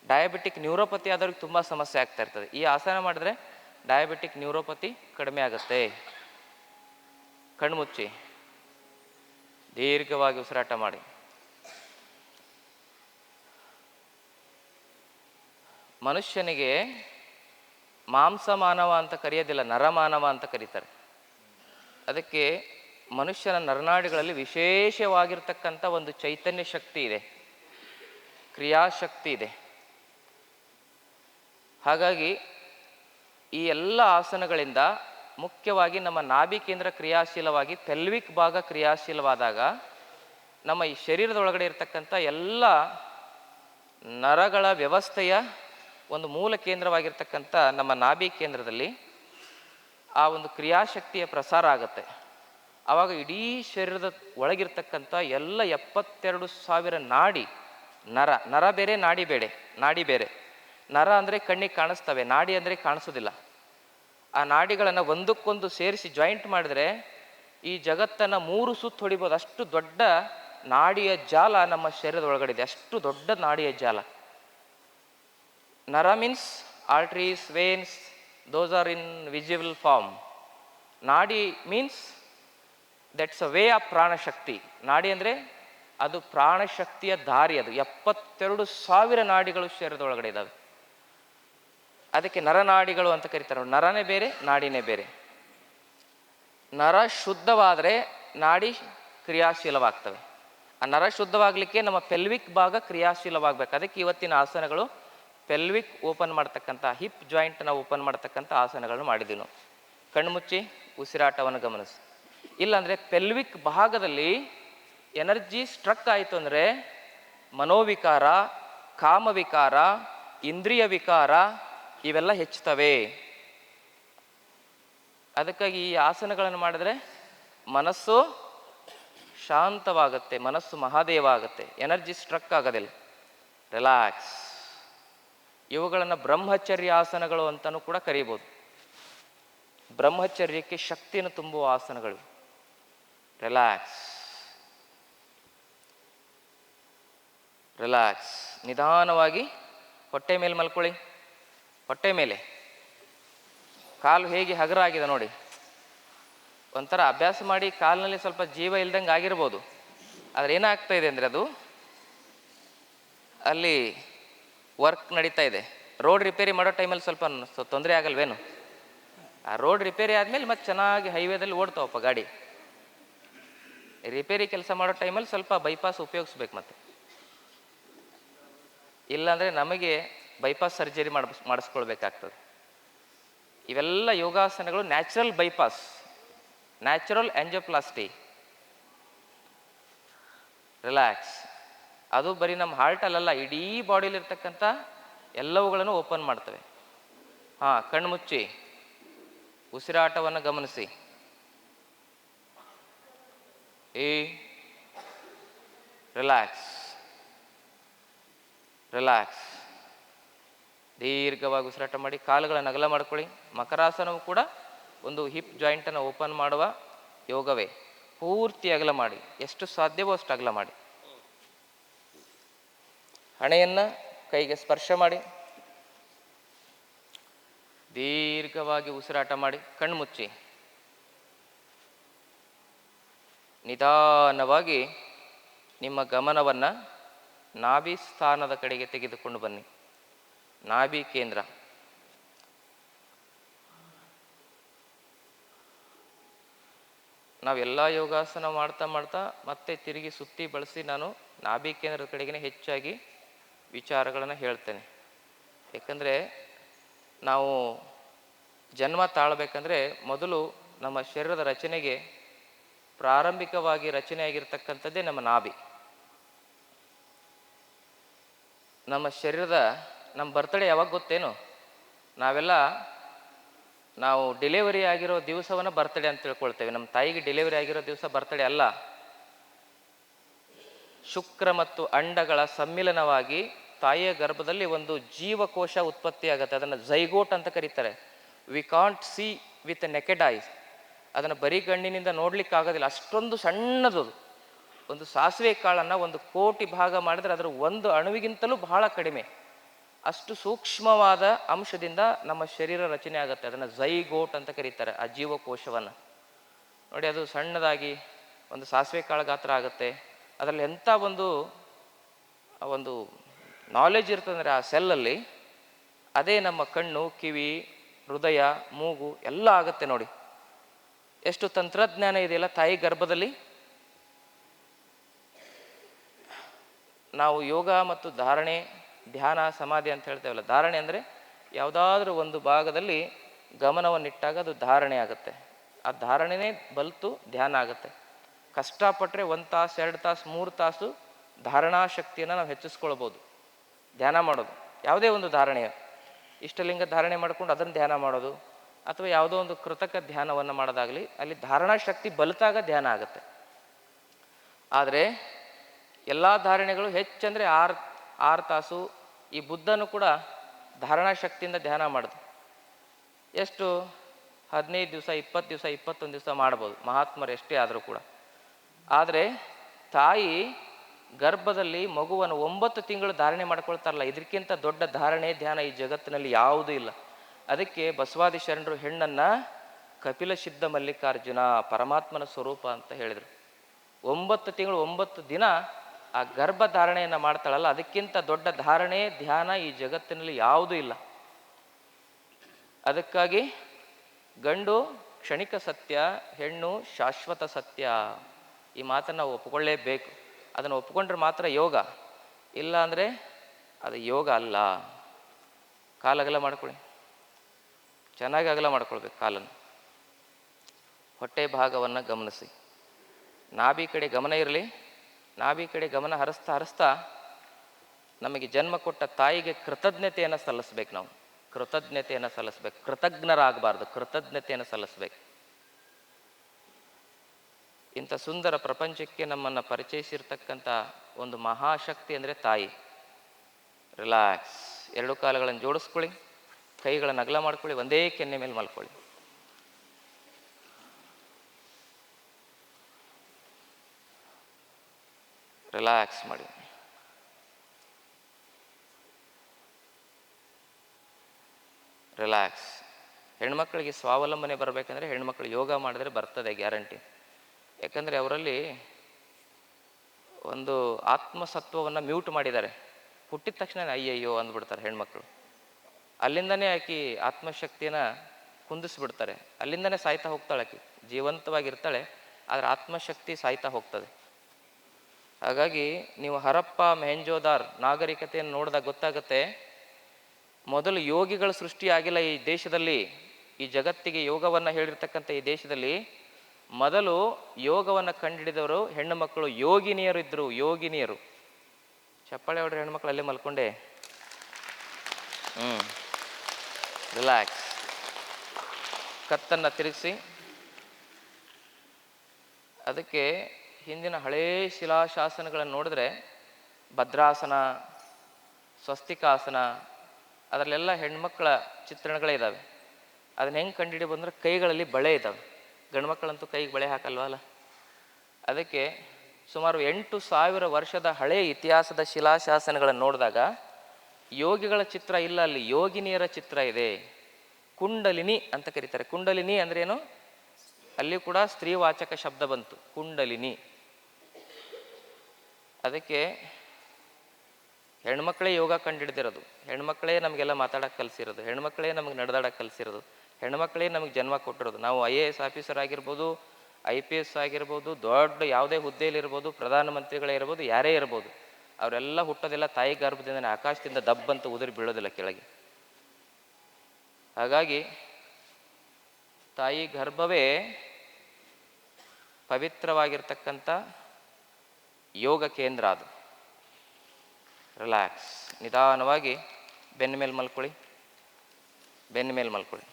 ಡಯಾಬಿಟಿಕ್ ನ್ಯೂರೋಪತಿ ಆದವ್ರಿಗೆ ತುಂಬ ಸಮಸ್ಯೆ ಆಗ್ತಾ ಇರ್ತದೆ. ಈ ಆಸನ ಮಾಡಿದ್ರೆ ಡಯಾಬಿಟಿಕ್ ನ್ಯೂರೋಪತಿ ಕಡಿಮೆ ಆಗುತ್ತೆ. ಕಣ್ಮುಚ್ಚಿ, ದೀರ್ಘವಾಗಿ ಉಸಿರಾಟ ಮಾಡಿ. ಮನುಷ್ಯನಿಗೆ ಮಾಂಸ ಮಾನವ ಅಂತ ಕರೆಯೋದಿಲ್ಲ ನರಮಾನವ ಅಂತ ಕರೀತಾರೆ. ಅದಕ್ಕೆ ಮನುಷ್ಯನ ನರನಾಡಿಗಳಲ್ಲಿ ವಿಶೇಷವಾಗಿರ್ತಕ್ಕಂಥ ಒಂದು ಚೈತನ್ಯ ಶಕ್ತಿ ಇದೆ. ಕ್ರಿಯಾಶಕ್ತಿ ಇದೆ. ಹಾಗಾಗಿ ಈ ಎಲ್ಲ ಆಸನಗಳಿಂದ ಮುಖ್ಯವಾಗಿ ನಮ್ಮ ನಾಭಿ ಕೇಂದ್ರ ಕ್ರಿಯಾಶೀಲವಾಗಿ ಪೆಲ್ವಿಕ್ ಭಾಗ ಕ್ರಿಯಾಶೀಲವಾದಾಗ ನಮ್ಮ ಈ ಶರೀರದ ಒಳಗಡೆ ಇರತಕ್ಕಂಥ ಎಲ್ಲ ನರಗಳ ವ್ಯವಸ್ಥೆಯ ಒಂದು ಮೂಲ ಕೇಂದ್ರವಾಗಿರ್ತಕ್ಕಂಥ ನಮ್ಮ ನಾಭಿ ಕೇಂದ್ರದಲ್ಲಿ ಆ ಒಂದು ಕ್ರಿಯಾಶಕ್ತಿಯ ಪ್ರಸಾರ ಆಗುತ್ತೆ. ಆವಾಗ ಇಡೀ ಶರೀರದ ಒಳಗಿರ್ತಕ್ಕಂಥ ಎಲ್ಲ ಎಪ್ಪತ್ತೆರಡು ಸಾವಿರ ನಾಡಿ ನರ ನರ ಬೇರೆ, ನಾಡಿ ಬೇರೆ ನಾಡಿ ಬೇರೆ. ನರ ಅಂದರೆ ಕಣ್ಣಿಗೆ ಕಾಣಿಸ್ತವೆ, ನಾಡಿ ಅಂದರೆ ಕಾಣಿಸೋದಿಲ್ಲ ಆ ನಾಡಿಗಳನ್ನು ಒಂದಕ್ಕೊಂದು ಸೇರಿಸಿ ಜಾಯಿಂಟ್ ಮಾಡಿದ್ರೆ ಈ ಜಗತ್ತನ್ನು ಮೂರು ಸುತ್ತು ಹೊಡಿಬೋದು. ಅಷ್ಟು ದೊಡ್ಡ ನಾಡಿಯ ಜಾಲ ನಮ್ಮ ಶರೀರದ ಒಳಗಡೆ ಇದೆ. ಅಷ್ಟು ದೊಡ್ಡ ನಾಡಿಯ ಜಾಲ. ನರ means arteries veins those are in visible form ನಾಡಿ means that's a way of ಪ್ರಾಣಶಕ್ತಿ. ನಾಡಿ ಅಂದರೆ ಅದು ಪ್ರಾಣಶಕ್ತಿಯ ದಾರಿ ಅದು. ಎಪ್ಪತ್ತೆರಡು ಸಾವಿರ ನಾಡಿಗಳು ಶರೀರದ ಒಳಗಡೆ ಇದ್ದಾವೆ ಅದಕ್ಕೆ ನರನಾಡಿಗಳು ಅಂತ ಕರೀತಾರೆ. ನರನೇ ಬೇರೆ, ನಾಡಿನೇ ಬೇರೆ. ನರ ಶುದ್ಧವಾದರೆ ನಾಡಿ ಕ್ರಿಯಾಶೀಲವಾಗ್ತವೆ. ಆ ನರ ಶುದ್ಧವಾಗಲಿಕ್ಕೆ ನಮ್ಮ ಪೆಲ್ವಿಕ್ ಭಾಗ ಕ್ರಿಯಾಶೀಲವಾಗಬೇಕು. ಅದಕ್ಕೆ ಇವತ್ತಿನ ಆಸನಗಳು ಪೆಲ್ವಿಕ್ ಓಪನ್ ಮಾಡ್ತಕ್ಕಂಥ ಹಿಪ್ ಜಾಯಿಂಟನ್ನು ಓಪನ್ ಮಾಡ್ತಕ್ಕಂಥ ಆಸನಗಳನ್ನು ಮಾಡಿದ್ದೀವಿ ನಾವು ಕಣ್ಮುಚ್ಚಿ, ಉಸಿರಾಟವನ್ನು ಗಮನಿಸಿ. ಇಲ್ಲಾಂದರೆ ಪೆಲ್ವಿಕ್ ಭಾಗದಲ್ಲಿ ಎನರ್ಜಿ ಸ್ಟ್ರಕ್ ಆಯಿತು ಅಂದರೆ ಮನೋವಿಕಾರ, ಕಾಮವಿಕಾರ, ಇಂದ್ರಿಯ ವಿಕಾರ ಇವೆಲ್ಲ ಹೆಚ್ಚುತ್ತವೆ. ಅದಕ್ಕಾಗಿ ಈ ಆಸನಗಳನ್ನು ಮಾಡಿದ್ರೆ ಮನಸ್ಸು ಶಾಂತವಾಗುತ್ತೆ, ಮನಸ್ಸು ಮಹಾದೇವ ಆಗುತ್ತೆ ಎನರ್ಜಿ ಸ್ಟ್ರಕ್ ಆಗೋದಿಲ್ಲ. ರಿಲ್ಯಾಕ್ಸ್. ಇವುಗಳನ್ನು ಬ್ರಹ್ಮಚರ್ಯ ಆಸನಗಳು ಅಂತಲೂ ಕೂಡ ಕರೀಬೋದು. ಬ್ರಹ್ಮಚರ್ಯಕ್ಕೆ ಶಕ್ತಿಯನ್ನು ತುಂಬುವ ಆಸನಗಳು. ರಿಲ್ಯಾಕ್ಸ್. ರಿಲ್ಯಾಕ್ಸ್. ನಿಧಾನವಾಗಿ ಹೊಟ್ಟೆ ಮೇಲೆ ಮಲ್ಕೊಳ್ಳಿ. ಹೊಟ್ಟೆ ಮೇಲೆ. ಕಾಲು ಹೇಗೆ ಹಗರ ಆಗಿದೆ ನೋಡಿ. ಒಂಥರ ಅಭ್ಯಾಸ ಮಾಡಿ ಕಾಲಿನಲ್ಲಿ ಸ್ವಲ್ಪ ಜೀವ ಇಲ್ದಂಗೆ ಆಗಿರ್ಬೋದು. ಆದರೆ ಏನಾಗ್ತಾ ಇದೆ ಅಂದರೆ ಅದು ಅಲ್ಲಿ ವರ್ಕ್ ನಡೀತಾ ಇದೆ. ರೋಡ್ ರಿಪೇರಿ ಮಾಡೋ ಟೈಮಲ್ಲಿ ಸ್ವಲ್ಪ ತೊಂದರೆ ಆಗಲ್ವೇನು? ಆ ರೋಡ್ ರಿಪೇರಿ ಆದಮೇಲೆ ಮತ್ತೆ ಚೆನ್ನಾಗಿ ಹೈವೇದಲ್ಲಿ ಓಡ್ತಾವಪ್ಪ ಗಾಡಿ. ರಿಪೇರಿ ಕೆಲಸ ಮಾಡೋ ಟೈಮಲ್ಲಿ ಸ್ವಲ್ಪ ಬೈಪಾಸ್ ಉಪಯೋಗಿಸ್ಬೇಕು ಮತ್ತೆ. ಇಲ್ಲಾಂದರೆ ನಮಗೆ ಬೈಪಾಸ್ ಸರ್ಜರಿ ಮಾಡಿಸ್ ಮಾಡಿಸ್ಕೊಳ್ಬೇಕಾಗ್ತದೆ. ಇವೆಲ್ಲ ಯೋಗಾಸನಗಳು natural bypass natural angioplasty relax ಅದು ಬರೀ ನಮ್ಮ ಹಾರ್ಟಲ್ಲ ಇಡೀ ಬಾಡಿಲಿರ್ತಕ್ಕಂಥ ಎಲ್ಲವುಗಳನ್ನು ಓಪನ್ ಮಾಡ್ತವೆ. ಹಾಂ, ಕಣ್ಣು ಮುಚ್ಚಿ, ಉಸಿರಾಟವನ್ನು ಗಮನಿಸಿ. ಏ ರಿಲ್ಯಾಕ್ಸ್ ರಿಲ್ಯಾಕ್ಸ್ ದೀರ್ಘವಾಗಿ ಉಸಿರಾಟ ಮಾಡಿ, ಕಾಲುಗಳನ್ನು ಅಗಲ ಮಾಡ್ಕೊಳ್ಳಿ. ಮಕರಾಸನವು ಕೂಡ ಒಂದು ಹಿಪ್ ಜಾಯಿಂಟನ್ನು ಓಪನ್ ಮಾಡುವ ಯೋಗವೇ. ಪೂರ್ತಿ ಅಗಲ ಮಾಡಿ. ಎಷ್ಟು ಸಾಧ್ಯವೋ ಅಷ್ಟು ಅಗಲ ಮಾಡಿ. ಹಣೆಯನ್ನು ಕೈಗೆ ಸ್ಪರ್ಶ ಮಾಡಿ. ದೀರ್ಘವಾಗಿ ಉಸಿರಾಟ ಮಾಡಿ. ಕಣ್ಣು ಮುಚ್ಚಿ. ನಿಧಾನವಾಗಿ ನಿಮ್ಮ ಗಮನವನ್ನು ನಾಭಿ ಸ್ಥಾನದ ಕಡೆಗೆ ತೆಗೆದುಕೊಂಡು ಬನ್ನಿ. ನಾಭಿ ಕೇಂದ್ರ. ನಾವೆಲ್ಲ ಯೋಗಾಸನ ಮಾಡ್ತಾ ಮಾಡ್ತಾ ಮತ್ತೆ ತಿರುಗಿ ಸುತ್ತಿ ಬಳಸಿ ನಾನು ನಾಭಿ ಕೇಂದ್ರದ ಕಡೆಗೆ ಹೆಚ್ಚಾಗಿ ವಿಚಾರಗಳನ್ನು ಹೇಳ್ತೇನೆ. ಯಾಕಂದರೆ ನಾವು ಜನ್ಮ ತಾಳಬೇಕಂದ್ರೆ ಮೊದಲು ನಮ್ಮ ಶರೀರದ ರಚನೆಗೆ ಪ್ರಾರಂಭಿಕವಾಗಿ ರಚನೆಯಾಗಿರ್ತಕ್ಕಂಥದ್ದೇ ನಮ್ಮ ನಾಭಿ. ನಮ್ಮ ಶರೀರದ ನಮ್ಮ ಬರ್ತಡೇ ಯಾವಾಗ ಗೊತ್ತೇನು? ನಾವೆಲ್ಲ ನಾವು ಡೆಲಿವರಿ ಆಗಿರೋ ದಿವಸವನ್ನು ಬರ್ತಡೇ ಅಂತ ತಿಳ್ಕೊಳ್ತೇವೆ. ನಮ್ಮ ತಾಯಿಗೆ ಡೆಲಿವರಿ ಆಗಿರೋ ದಿವಸ ಬರ್ತಡೇ ಅಲ್ಲ. ಶುಕ್ರ ಮತ್ತು ಅಂಡಗಳ ಸಮ್ಮಿಲನವಾಗಿ ತಾಯಿಯ ಗರ್ಭದಲ್ಲಿ ಒಂದು ಜೀವಕೋಶ ಉತ್ಪತ್ತಿ ಆಗುತ್ತೆ. ಅದನ್ನು ಝೈಗೋಟ್ ಅಂತ ಕರೀತಾರೆ. We can't see with naked eyes ಅದನ್ನು ಬರೀ ಗಣ್ಣಿನಿಂದ ನೋಡ್ಲಿಕ್ಕೆ ಆಗೋದಿಲ್ಲ. ಅಷ್ಟೊಂದು ಸಣ್ಣದು. ಒಂದು ಸಾಸಿವೆ ಕಾಳನ್ನು ಒಂದು ಕೋಟಿ ಭಾಗ ಮಾಡಿದ್ರೆ ಅದರ ಒಂದು ಅಣುವಿಗಿಂತಲೂ ಬಹಳ ಕಡಿಮೆ. ಅಷ್ಟು ಸೂಕ್ಷ್ಮವಾದ ಅಂಶದಿಂದ ನಮ್ಮ ಶರೀರ ರಚನೆ ಆಗುತ್ತೆ. ಅದನ್ನು ಝೈಗೋಟ್ ಅಂತ ಕರೀತಾರೆ, ಆ ಜೀವಕೋಶವನ್ನು. ನೋಡಿ, ಅದು ಸಣ್ಣದಾಗಿ ಒಂದು ಸಾಸಿವೆ ಕಾಳು ಗಾತ್ರ ಆಗುತ್ತೆ. ಅದರಲ್ಲಿ ಎಂಥ ಒಂದು ಒಂದು ನಾಲೆಜ್ ಇರ್ತದಂದರೆ ಆ ಸೆಲ್ಲಲ್ಲಿ ಅದೇ ನಮ್ಮ ಕಣ್ಣು, ಕಿವಿ, ಹೃದಯ, ಮೂಗು ಎಲ್ಲ ಆಗುತ್ತೆ ನೋಡಿ. ಎಷ್ಟು ತಂತ್ರಜ್ಞಾನ ಇದೆಯಲ್ಲ ತಾಯಿ ಗರ್ಭದಲ್ಲಿ? ನಾವು ಯೋಗ ಮತ್ತು ಧಾರಣೆ ಧ್ಯಾನ, ಸಮಾಧಿ ಅಂತ ಹೇಳ್ತೇವಲ್ಲ, ಧಾರಣೆ ಅಂದರೆ ಯಾವುದಾದ್ರೂ ಒಂದು ಭಾಗದಲ್ಲಿ ಗಮನವನ್ನಿಟ್ಟಾಗ ಅದು ಧಾರಣೆ ಆಗುತ್ತೆ. ಆ ಧಾರಣೆನೇ ಬಲ್ತು ಧ್ಯಾನ ಆಗುತ್ತೆ. ಕಷ್ಟಪಟ್ಟರೆ ಒಂದು ತಾಸು, ಎರಡು ತಾಸು, ಮೂರು ತಾಸು ಧಾರಣಾ ಶಕ್ತಿಯನ್ನು ನಾವು ಹೆಚ್ಚಿಸ್ಕೊಳ್ಬೋದು. ಧ್ಯಾನ ಮಾಡೋದು. ಯಾವುದೇ ಒಂದು ಧಾರಣೆ ಇಷ್ಟಲಿಂಗ ಧಾರಣೆ ಮಾಡ್ಕೊಂಡು ಅದನ್ನು ಧ್ಯಾನ ಮಾಡೋದು. ಅಥವಾ ಯಾವುದೋ ಒಂದು ಕೃತಕ ಧ್ಯಾನವನ್ನು ಮಾಡೋದಾಗಲಿ, ಅಲ್ಲಿ ಧಾರಣಾ ಶಕ್ತಿ ಬಲಿತಾಗ ಧ್ಯಾನ ಆಗುತ್ತೆ. ಆದರೆ, ಎಲ್ಲ ಧಾರಣೆಗಳು ಹೆಚ್ಚಂದರೆ ಆರು ಆರು ತಾಸು ಈ ಬುದ್ಧನು ಕೂಡ ಧಾರಣಾ ಶಕ್ತಿಯಿಂದ ಧ್ಯಾನ ಮಾಡಿದ. ಎಷ್ಟು? ಹದಿನೈದು ದಿವಸ, ಇಪ್ಪತ್ತು ದಿವಸ, ಇಪ್ಪತ್ತೊಂದು ದಿವಸ ಮಾಡ್ಬೋದು. ಮಹಾತ್ಮರು ಎಷ್ಟೇ ಆದರೂ ಕೂಡ. ಆದರೆ ತಾಯಿ ಗರ್ಭದಲ್ಲಿ ಮಗುವನ್ನು ಒಂಬತ್ತು ತಿಂಗಳು ಧಾರಣೆ ಮಾಡ್ಕೊಳ್ತಾರಲ್ಲ ಇದಕ್ಕಿಂತ ದೊಡ್ಡ ಧಾರಣೆ, ಧ್ಯಾನ ಈ ಜಗತ್ತಿನಲ್ಲಿ ಯಾವುದೂ ಇಲ್ಲ. ಅದಕ್ಕೆ ಬಸವಾದಿ ಶರಣರು ಹೆಣ್ಣನ್ನು ಕಪಿಲ ಸಿದ್ಧ ಮಲ್ಲಿಕಾರ್ಜುನ ಪರಮಾತ್ಮನ ಸ್ವರೂಪ ಅಂತ ಹೇಳಿದರು. ಒಂಬತ್ತು ತಿಂಗಳು, ಒಂಬತ್ತು ದಿನ ಆ ಗರ್ಭ ಧಾರಣೆಯನ್ನು ಮಾಡ್ತಾಳಲ್ಲ, ಅದಕ್ಕಿಂತ ದೊಡ್ಡ ಧಾರಣೆ ಧ್ಯಾನ ಈ ಜಗತ್ತಿನಲ್ಲಿ ಯಾವುದೂ ಇಲ್ಲ. ಅದಕ್ಕಾಗಿ ಗಂಡು ಕ್ಷಣಿಕ ಸತ್ಯ, ಹೆಣ್ಣು ಶಾಶ್ವತ ಸತ್ಯ ಈ ಮಾತನ್ನು ನಾವು ಒಪ್ಕೊಳ್ಳೇಬೇಕು. ಅದನ್ನು ಒಪ್ಪಿಕೊಂಡ್ರೆ ಮಾತ್ರ ಯೋಗ. ಇಲ್ಲ ಅಂದರೆ ಅದು ಯೋಗ ಅಲ್ಲ. ಕಾಲಗಲ ಮಾಡ್ಕೊಳ್ಳಿ. ಚೆನ್ನಾಗಿ ಅಗಲ ಮಾಡ್ಕೊಳ್ಬೇಕು ಕಾಲನ್ನು. ಹೊಟ್ಟೆ ಭಾಗವನ್ನು ಗಮನಿಸಿ. ನಾಭಿ ಕಡೆ ಗಮನ ಇರಲಿ. ನಾಭಿ ಕಡೆ ಗಮನ ಹರಿಸ್ತಾ ಹರಿಸ್ತಾ ನಮಗೆ ಜನ್ಮ ಕೊಟ್ಟ ತಾಯಿಗೆ ಕೃತಜ್ಞತೆಯನ್ನು ಸಲ್ಲಿಸ್ಬೇಕು ನಾವು. ಕೃತಜ್ಞತೆಯನ್ನು ಸಲ್ಲಿಸ್ಬೇಕು. ಕೃತಜ್ಞರಾಗಬಾರ್ದು. ಕೃತಜ್ಞತೆಯನ್ನು ಸಲ್ಲಿಸ್ಬೇಕು. ಇಂಥ ಸುಂದರ ಪ್ರಪಂಚಕ್ಕೆ ನಮ್ಮನ್ನು ಪರಿಚಯಿಸಿರ್ತಕ್ಕಂಥ ಒಂದು ಮಹಾಶಕ್ತಿ ಅಂದರೆ ತಾಯಿ. ರಿಲ್ಯಾಕ್ಸ್ ಎರಡು ಕಾಲುಗಳನ್ನು ಜೋಡಿಸ್ಕೊಳ್ಳಿ. ಕೈಗಳನ್ನು ಅಗಲ ಮಾಡ್ಕೊಳ್ಳಿ. ಒಂದೇ ಕೆನ್ನೆ ಮೇಲೆ ಮಲ್ಕೊಳ್ಳಿ. ರಿಲ್ಯಾಕ್ಸ್ ಮಾಡಿ. ರಿಲ್ಯಾಕ್ಸ್ ಹೆಣ್ಮಕ್ಳಿಗೆ ಸ್ವಾವಲಂಬನೆ ಬರಬೇಕಂದ್ರೆ ಹೆಣ್ಮಕ್ಳು ಯೋಗ ಮಾಡಿದ್ರೆ ಬರ್ತದೆ ಗ್ಯಾರಂಟಿ. ಯಾಕಂದರೆ ಅವರಲ್ಲಿ ಒಂದು ಆತ್ಮಸತ್ವವನ್ನು ಮ್ಯೂಟ್ ಮಾಡಿದ್ದಾರೆ. ಹುಟ್ಟಿದ ತಕ್ಷಣ ಅಯ್ಯಯ್ಯೋ ಅಂದ್ಬಿಡ್ತಾರೆ ಹೆಣ್ಮಕ್ಳು. ಅಲ್ಲಿಂದನೇ ಆಕಿ ಆತ್ಮಶಕ್ತಿಯನ್ನ ಕುಂದಿಸ್ಬಿಡ್ತಾರೆ. ಅಲ್ಲಿಂದನೇ ಸಾಯ್ತಾ ಹೋಗ್ತಾಳೆ ಆಕಿ. ಜೀವಂತವಾಗಿರ್ತಾಳೆ, ಆದರೆ ಆತ್ಮಶಕ್ತಿ ಸಾಯ್ತಾ ಹೋಗ್ತದೆ. ಹಾಗಾಗಿ ನೀವು ಹರಪ್ಪ ಮೆಹಂಜೋದಾರ್ ನಾಗರಿಕತೆಯನ್ನು ನೋಡಿದಾಗ ಗೊತ್ತಾಗುತ್ತೆ, ಮೊದಲು ಯೋಗಿಗಳ ಸೃಷ್ಟಿಯಾಗಿಲ್ಲ ಈ ದೇಶದಲ್ಲಿ, ಈ ಜಗತ್ತಿಗೆ ಯೋಗವನ್ನು ಹೇಳಿರ್ತಕ್ಕಂಥ ಈ ದೇಶದಲ್ಲಿ. ಮೊದಲು ಯೋಗವನ್ನು ಕಂಡುಹಿಡಿದವರು ಹೆಣ್ಣು ಮಕ್ಕಳು, ಯೋಗಿನಿಯರು ಇದ್ದರು ಯೋಗಿನಿಯರು. ಚಪ್ಪಾಳೆ ಹೊಡ್ರಿ ಹೆಣ್ಮಕ್ಳು ಅಲ್ಲೇ ಮಲ್ಕೊಂಡೆ. ಹ್ಞೂ ರಿಲ್ಯಾಕ್ಸ್ ಕತ್ತನ್ನು ತಿರುಗಿಸಿ. ಅದಕ್ಕೆ ಹಿಂದಿನ ಹಳೇ ಶಿಲಾಶಾಸನಗಳನ್ನು ನೋಡಿದ್ರೆ ಭದ್ರಾಸನ, ಸ್ವಸ್ತಿಕಾಸನ, ಅದರಲ್ಲೆಲ್ಲ ಹೆಣ್ಮಕ್ಳ ಚಿತ್ರಣಗಳೇ ಇದ್ದಾವೆ ಅದನ್ನ ಹೆಂಗೆ ಕಂಡು ಅಂದ್ರೆ ಕೈಗಳಲ್ಲಿ ಬಳೆ ಇದ್ದಾವೆ ಗಂಡ್ಮಕ್ಳಂತೂ ಕೈಗೆ ಬಳೆ ಹಾಕಲ್ವಲ್ಲ ಅದಕ್ಕೆ ಸುಮಾರು ಎಂಟು ಸಾವಿರ ವರ್ಷದ ಹಳೆಯ ಇತಿಹಾಸದ ಶಿಲಾಶಾಸನಗಳನ್ನು ನೋಡಿದಾಗ ಯೋಗಿಗಳ ಚಿತ್ರ ಇಲ್ಲ, ಅಲ್ಲಿ ಯೋಗಿನಿಯರ ಚಿತ್ರ ಇದೆ. ಕುಂಡಲಿನಿ ಅಂತ ಕರೀತಾರೆ. ಕುಂಡಲಿನಿ ಅಂದ್ರೇನು ಅಲ್ಲಿ ಕೂಡ ಸ್ತ್ರೀವಾಚಕ ಶಬ್ದ ಬಂತು. ಕುಂಡಲಿನಿ. ಅದಕ್ಕೆ ಹೆಣ್ಮಕ್ಳೇ ಯೋಗ ಕಂಡುಹಿಡ್ದಿರೋದು ಹೆಣ್ಮಕ್ಳೇ ನಮಗೆಲ್ಲ ಮಾತಾಡೋಕೆ ಕಲಿಸಿರೋದು. ಹೆಣ್ಮಕ್ಳೇ ನಮಗೆ ನಡೆದಾಡೋಕೆ ಕಲಿಸಿರೋದು. ಹೆಣ್ಮಕ್ಳೇ ನಮಗೆ ಜನ್ಮ ಕೊಟ್ಟಿರೋದು. ನಾವು ಐ ಎ ಎಸ್ ಆಫೀಸರ್ ಆಗಿರ್ಬೋದು, ಐ ಪಿ ಎಸ್ ಆಗಿರ್ಬೋದು, ದೊಡ್ಡ ಯಾವುದೇ ಹುದ್ದೆಯಲ್ಲಿರ್ಬೋದು ಪ್ರಧಾನಮಂತ್ರಿಗಳೇ ಇರ್ಬೋದು, ಯಾರೇ ಇರ್ಬೋದು, ಅವರೆಲ್ಲ ಹುಟ್ಟೋದೆಲ್ಲ ತಾಯಿ ಗರ್ಭದಿಂದನೇ ಆಕಾಶದಿಂದ ದಬ್ಬಂತ ಉದುರಿ ಬೀಳೋದಿಲ್ಲ ಕೆಳಗೆ. ಹಾಗಾಗಿ ತಾಯಿ ಗರ್ಭವೇ ಪವಿತ್ರವಾಗಿರ್ತಕ್ಕಂಥ ಯೋಗ ಕೇಂದ್ರ ಅದು. ರಿಲ್ಯಾಕ್ಸ್ ನಿಧಾನವಾಗಿ ಬೆನ್ನ ಮೇಲೆ ಮಲ್ಕೊಳ್ಳಿ. ಬೆನ್ನ ಮೇಲೆ ಮಲ್ಕೊಳ್ಳಿ.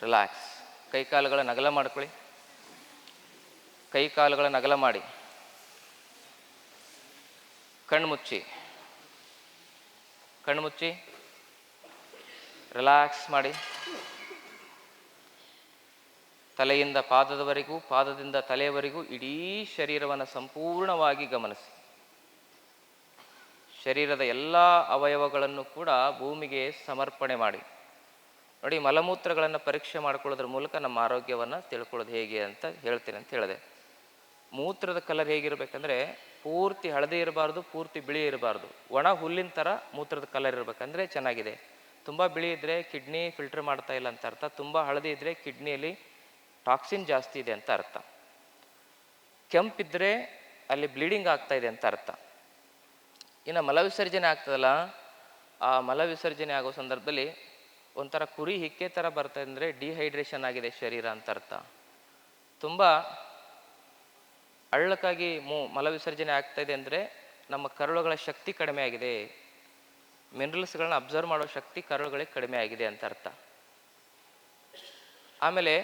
ರಿಲ್ಯಾಕ್ಸ್ ಕೈ ಕಾಲುಗಳ ನಗಲ ಮಾಡ್ಕೊಳ್ಳಿ. ಕಾಲುಗಳ ನಗಲ ಮಾಡಿ. ಕಣ್ಣು ಮುಚ್ಚಿ. ಕಣ್ಣು ಮುಚ್ಚಿ. ರಿಲ್ಯಾಕ್ಸ್ ಮಾಡಿ. ತಲೆಯಿಂದ ಪಾದದವರೆಗೂ, ಪಾದದಿಂದ ತಲೆಯವರೆಗೂ ಇಡೀ ಶರೀರವನ್ನು ಸಂಪೂರ್ಣವಾಗಿ ಗಮನಿಸಿ. ಶರೀರದ ಎಲ್ಲ ಅವಯವಗಳನ್ನು ಕೂಡ ಭೂಮಿಗೆ ಸಮರ್ಪಣೆ ಮಾಡಿ. ನೋಡಿ, ಮಲಮೂತ್ರಗಳನ್ನು ಪರೀಕ್ಷೆ ಮಾಡ್ಕೊಳ್ಳೋದ್ರ ಮೂಲಕ ನಮ್ಮ ಆರೋಗ್ಯವನ್ನು ತಿಳ್ಕೊಳ್ಳೋದು ಹೇಗೆ ಅಂತ ಹೇಳ್ತೇನೆ ಅಂತ ಹೇಳಿದೆ. ಮೂತ್ರದ ಕಲರ್ ಹೇಗಿರಬೇಕಂದ್ರೆ, ಪೂರ್ತಿ ಹಳದಿ ಇರಬಾರ್ದು, ಪೂರ್ತಿ ಬಿಳಿ ಇರಬಾರ್ದು. ಒಣ ಹುಲ್ಲಿನ ಥರ ಮೂತ್ರದ ಕಲರ್ ಇರಬೇಕಂದ್ರೆ ಚೆನ್ನಾಗಿದೆ. ತುಂಬ ಬಿಳಿ ಇದ್ದರೆ ಕಿಡ್ನಿ ಫಿಲ್ಟರ್ ಮಾಡ್ತಾ ಇಲ್ಲ ಅಂತ ಅರ್ಥ. ತುಂಬ ಹಳದಿ ಇದ್ದರೆ ಕಿಡ್ನಿಯಲ್ಲಿ ಟಾಕ್ಸಿನ್ ಜಾಸ್ತಿ ಇದೆ ಅಂತ ಅರ್ಥ. ಕೆಂಪಿದ್ರೆ ಅಲ್ಲಿ ಬ್ಲೀಡಿಂಗ್ ಆಗ್ತಾ ಇದೆ ಅಂತ ಅರ್ಥ. ಇನ್ನು ಮಲವಿಸರ್ಜನೆ ಆಗ್ತದಲ್ಲ, ಆ ಮಲವಿಸರ್ಜನೆ ಆಗೋ ಸಂದರ್ಭದಲ್ಲಿ ಒಂಥರ ಕುರಿ ಹಿಕ್ಕೆ ಥರ ಬರ್ತಾ ಅಂದರೆ ಡಿಹೈಡ್ರೇಷನ್ ಆಗಿದೆ ಶರೀರ ಅಂತ ಅರ್ಥ. ತುಂಬ ಅಳ್ಳಕ್ಕಾಗಿ ಮೂ, ಮಲವಿಸರ್ಜನೆ ಆಗ್ತಾ ಇದೆ ಅಂದರೆ ನಮ್ಮ ಕರುಳುಗಳ ಶಕ್ತಿ ಕಡಿಮೆ ಆಗಿದೆ. ಮಿನರಲ್ಸ್ಗಳನ್ನ ಅಬ್ಸರ್ವ್ ಮಾಡೋ ಶಕ್ತಿ ಕರುಳುಗಳಿಗೆ ಕಡಿಮೆ ಆಗಿದೆ ಅಂತ ಅರ್ಥ. ಆಮೇಲೆ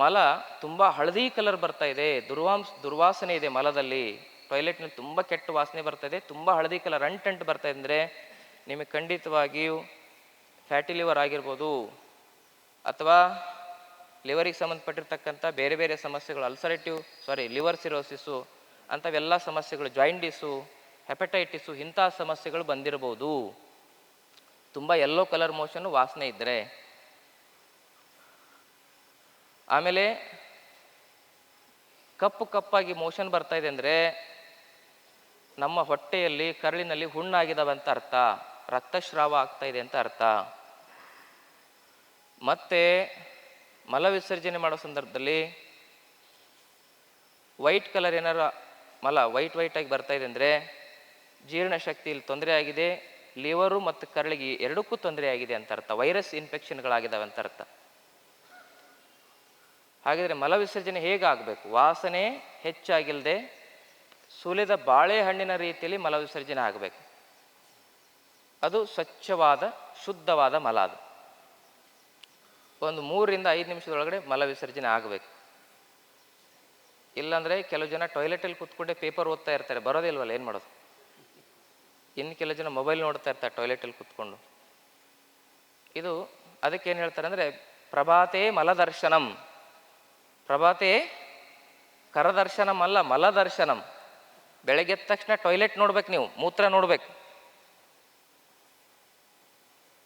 ಮಲ ತುಂಬ ಹಳದಿ ಕಲರ್ ಬರ್ತಾ ಇದೆ. ದುರ್ವಾಂಸ್, ದುರ್ವಾಸನೆ ಇದೆ ಮಲದಲ್ಲಿ. ಟಾಯ್ಲೆಟ್ನಲ್ಲಿ ತುಂಬ ಕೆಟ್ಟ ವಾಸನೆ ಬರ್ತಾ ಇದೆ. ತುಂಬ ಹಳದಿ ಕಲರ್ ಅಂಟ್ ಬರ್ತಾ ಇದೆ ಅಂದರೆ ನಿಮಗೆ ಖಂಡಿತವಾಗಿಯೂ ಫ್ಯಾಟಿ ಲಿವರ್ ಆಗಿರ್ಬೋದು ಅಥವಾ ಲಿವರಿಗೆ ಸಂಬಂಧಪಟ್ಟಿರ್ತಕ್ಕಂಥ ಬೇರೆ ಬೇರೆ ಸಮಸ್ಯೆಗಳು ಅಲ್ಸರೇಟಿವ್ ಸಾರಿ ಲಿವರ್ ಸಿರೋಸಿಸ್ಸು ಅಂಥವೆಲ್ಲ ಸಮಸ್ಯೆಗಳು ಜಾಯಿಂಡಿಸು ಹೆಪಟೈಟಿಸು ಇಂಥ ಸಮಸ್ಯೆಗಳು ಬಂದಿರಬಹುದು ತುಂಬ ಯೆಲ್ಲೋ ಕಲರ್ ಮೋಷನ್ ವಾಸನೆ ಇದ್ದರೆ ಆಮೇಲೆ ಕಪ್ಪು ಕಪ್ಪಾಗಿ ಮೋಷನ್ ಬರ್ತಾ ಇದೆ ಅಂದರೆ ನಮ್ಮ ಹೊಟ್ಟೆಯಲ್ಲಿ, ಕರಳಿನಲ್ಲಿ ಹುಣ್ಣಾಗಿದ್ದಾವೆ ಅಂತ ಅರ್ಥ, ರಕ್ತಸ್ರಾವ ಆಗ್ತಾ ಇದೆ ಅಂತ ಅರ್ಥ. ಮತ್ತೆ ಮಲ ವಿಸರ್ಜನೆ ಮಾಡೋ ಸಂದರ್ಭದಲ್ಲಿ ವೈಟ್ ಕಲರ್ ಏನಾರು ಮಲ, ವೈಟ್ ವೈಟ್ ಆಗಿ ಬರ್ತಾ ಇದೆ ಅಂದರೆ ಜೀರ್ಣಶಕ್ತಿಯಲ್ಲಿ ತೊಂದರೆ ಆಗಿದೆ, ಲಿವರು ಮತ್ತು ಕರಳಿಗೆ ಎರಡಕ್ಕೂ ತೊಂದರೆ ಆಗಿದೆ ಅಂತ ಅರ್ಥ. ವೈರಸ್ ಇನ್ಫೆಕ್ಷನ್ಗಳಾಗಿದ್ದಾವೆ ಅಂತ ಅರ್ಥ. ಹಾಗಿದ್ರೆ ಮಲ ವಿಸರ್ಜನೆ ಹೇಗಾಗಬೇಕು? ವಾಸನೆ ಹೆಚ್ಚಾಗಿಲ್ಲದೆ ಸುಲಿದ ಬಾಳೆಹಣ್ಣಿನ ರೀತಿಯಲ್ಲಿ ಮಲ ವಿಸರ್ಜನೆ ಆಗಬೇಕು. ಅದು ಸ್ವಚ್ಛವಾದ, ಶುದ್ಧವಾದ ಮಲ ಅದು. ಒಂದು ಮೂರರಿಂದ ಐದು ನಿಮಿಷದೊಳಗಡೆ ಮಲ ವಿಸರ್ಜನೆ ಆಗಬೇಕು. ಇಲ್ಲಾಂದರೆ ಕೆಲವು ಜನ ಟಾಯ್ಲೆಟಲ್ಲಿ ಕೂತ್ಕೊಂಡೆ ಪೇಪರ್ ಓದ್ತಾ ಇರ್ತಾರೆ ಬರೋದಿಲ್ವಲ್ಲ ಏನು ಮಾಡೋದು? ಇನ್ನು ಕೆಲವು ಜನ ಮೊಬೈಲ್ ನೋಡ್ತಾ ಇರ್ತಾರೆ ಟಾಯ್ಲೆಟಲ್ಲಿ ಕೂತ್ಕೊಂಡು. ಇದು ಅದಕ್ಕೆ ಏನು ಹೇಳ್ತಾರೆ ಅಂದರೆ ಪ್ರಭಾತೇ ಮಲದರ್ಶನಂ. ಪ್ರಭಾತೇ, ಕರದರ್ಶನಂ ಅಲ್ಲ, ಮಲದರ್ಶನಂ. ಬೆಳಗ್ಗೆ ಎದ್ದ ತಕ್ಷಣ ಟಾಯ್ಲೆಟ್ ನೋಡ್ಬೇಕು ನೀವು, ಮೂತ್ರ ನೋಡ್ಬೇಕು.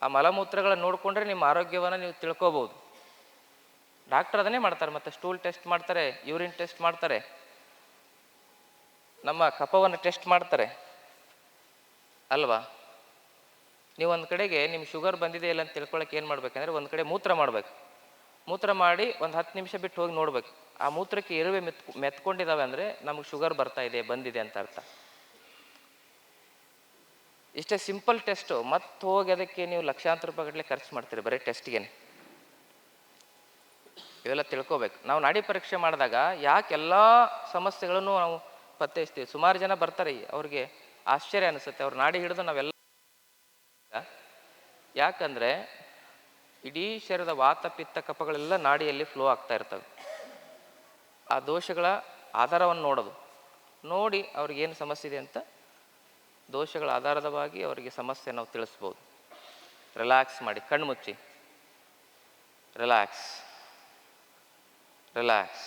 ಆ ಮಲಮೂತ್ರಗಳನ್ನ ನೋಡಿಕೊಂಡ್ರೆ ನಿಮ್ಮ ಆರೋಗ್ಯವನ್ನು ನೀವು ತಿಳ್ಕೊಬೋದು. ಡಾಕ್ಟರ್ ಅದನ್ನೇ ಮಾಡ್ತಾರೆ, ಮತ್ತು ಸ್ಟೂಲ್ ಟೆಸ್ಟ್ ಮಾಡ್ತಾರೆ ಯೂರಿನ್ ಟೆಸ್ಟ್ ಮಾಡ್ತಾರೆ. ನಮ್ಮ ಕಫವನ್ನು ಟೆಸ್ಟ್ ಮಾಡ್ತಾರೆ. ಅಲ್ವಾ? ನೀವು ಒಂದು ಕಡೆಗೆ ನಿಮ್ಮ ಶುಗರ್ ಬಂದಿದೆ ಇಲ್ಲ ಅಂತ ತಿಳ್ಕೊಳಕ್ಕೆ ಏನು ಮಾಡ್ಬೇಕಂದ್ರೆ, ಒಂದು ಕಡೆ ಮೂತ್ರ ಮಾಡಬೇಕು. ಮೂತ್ರ ಮಾಡಿ ಒಂದು ಹತ್ತು ನಿಮಿಷ ಬಿಟ್ಟು ಹೋಗಿ ನೋಡ್ಬೇಕು. ಆ ಮೂತ್ರಕ್ಕೆ ಇರುವೆ ಮೆತ್ ಮೆತ್ಕೊಂಡಿದ್ದಾವೆ ಅಂದರೆ ನಮಗೆ ಶುಗರ್ ಬರ್ತಾ ಇದೆ, ಬಂದಿದೆ ಅಂತ ಅರ್ಥ. ಇಷ್ಟೇ ಸಿಂಪಲ್ ಟೆಸ್ಟು ಮತ್ತೆ ಹೋಗಿ ಅದಕ್ಕೆ ನೀವು ಲಕ್ಷಾಂತರ ರೂಪಾಯಿ ಗಟ್ಟಲೆ ಖರ್ಚು ಮಾಡ್ತೀರಿ ಬರೀ ಟೆಸ್ಟ್ಗೇನೆ ಇವೆಲ್ಲ ತಿಳ್ಕೊಬೇಕು. ನಾವು ನಾಡಿ ಪರೀಕ್ಷೆ ಮಾಡಿದಾಗ ಯಾಕೆ ಎಲ್ಲ ಸಮಸ್ಯೆಗಳನ್ನು ನಾವು ಪತ್ತೆ ಹಚ್ತೀವಿ ಸುಮಾರು ಜನ ಬರ್ತಾರೆ ಅವ್ರಿಗೆ ಆಶ್ಚರ್ಯ ಅನಿಸುತ್ತೆ. ಅವ್ರ ನಾಡಿ ಹಿಡಿದು ನಾವೆಲ್ಲ ಯಾಕಂದರೆ ಇಡೀ ಶರೀರದ ವಾತ ಪಿತ್ತ ಕಪಗಳೆಲ್ಲ ನಾಡಿಯಲ್ಲಿ ಫ್ಲೋ ಆಗ್ತಾ ಇರ್ತವೆ. ಆ ದೋಷಗಳ ಆಧಾರವನ್ನು ನೋಡೋದು. ನೋಡಿ ಅವ್ರಿಗೇನು ಸಮಸ್ಯೆ ಇದೆ ಅಂತ ದೋಷಗಳ ಆಧಾರದವಾಗಿ ಅವರಿಗೆ ಸಮಸ್ಯೆ ನಾವು ತಿಳಿಸ್ಬೋದು. ರಿಲ್ಯಾಕ್ಸ್ ಮಾಡಿ ಕಣ್ಣು ಮುಚ್ಚಿ ರಿಲ್ಯಾಕ್ಸ್ ರಿಲ್ಯಾಕ್ಸ್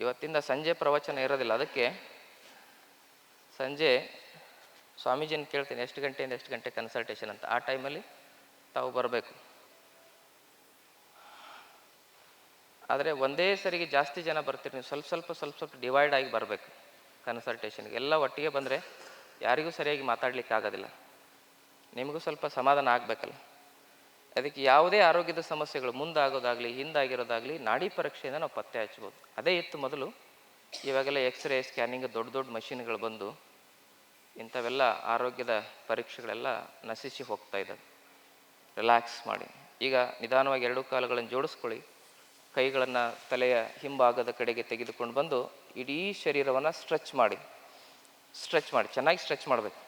ಇವತ್ತಿಂದ ಸಂಜೆ ಪ್ರವಚನ ಇರೋದಿಲ್ಲ. ಅದಕ್ಕೆ ಸಂಜೆ ಸ್ವಾಮೀಜಿನ ಕೇಳ್ತೀನಿ. ಎಷ್ಟು ಗಂಟೆಯಿಂದ ಎಷ್ಟು ಗಂಟೆ ಕನ್ಸಲ್ಟೇಷನ್ ಅಂತ. ಆ ಟೈಮಲ್ಲಿ ತಾವು ಬರಬೇಕು. ಆದರೆ ಒಂದೇ ಸರಿಗೆ ಜಾಸ್ತಿ ಜನ ಬರ್ತೀರಿ ನೀವು ಸ್ವಲ್ಪ ಸ್ವಲ್ಪ ಸ್ವಲ್ಪ ಸ್ವಲ್ಪ ಡಿವೈಡ್ ಆಗಿ ಬರಬೇಕು ಕನ್ಸಲ್ಟೇಷನ್ಗೆ ಎಲ್ಲ ಒಟ್ಟಿಗೆ ಬಂದರೆ ಯಾರಿಗೂ ಸರಿಯಾಗಿ ಮಾತಾಡಲಿಕ್ಕೆ ಆಗೋದಿಲ್ಲ. ನಿಮಗೂ ಸ್ವಲ್ಪ ಸಮಾಧಾನ ಆಗಬೇಕಲ್ಲ. ಅದಕ್ಕೆ ಯಾವುದೇ ಆರೋಗ್ಯದ ಸಮಸ್ಯೆಗಳು ಮುಂದಾಗೋದಾಗಲಿ, ಹಿಂದಾಗಿರೋದಾಗಲಿ ನಾಡಿ ಪರೀಕ್ಷೆಯಿಂದ ನಾವು ಪತ್ತೆ ಹಚ್ಬೋದು. ಅದೇ ಇತ್ತು ಮೊದಲು. ಇವಾಗೆಲ್ಲ ಎಕ್ಸ್ರೇ ಸ್ಕ್ಯಾನಿಂಗ್ ದೊಡ್ಡ ದೊಡ್ಡ ಮಷಿನ್ಗಳು ಬಂದು ಇಂಥವೆಲ್ಲ ಆರೋಗ್ಯದ ಪರೀಕ್ಷೆಗಳೆಲ್ಲ ನಶಿಸಿ ಹೋಗ್ತಾ ಇದ್ದಾವೆ. ರಿಲ್ಯಾಕ್ಸ್ ಮಾಡಿ. ಈಗ ನಿಧಾನವಾಗಿ ಎರಡು ಕಾಲುಗಳನ್ನು ಜೋಡಿಸ್ಕೊಳ್ಳಿ. ಕೈಗಳನ್ನು ತಲೆಯ ಹಿಂಭಾಗದ ಕಡೆಗೆ ತೆಗೆದುಕೊಂಡು ಬಂದು ಇಡೀ ಶರೀರವನ್ನು ಸ್ಟ್ರೆಚ್ ಮಾಡಿ. ಸ್ಟ್ರೆಚ್ ಮಾಡಿ. ಚೆನ್ನಾಗಿ ಸ್ಟ್ರೆಚ್ ಮಾಡಬೇಕು.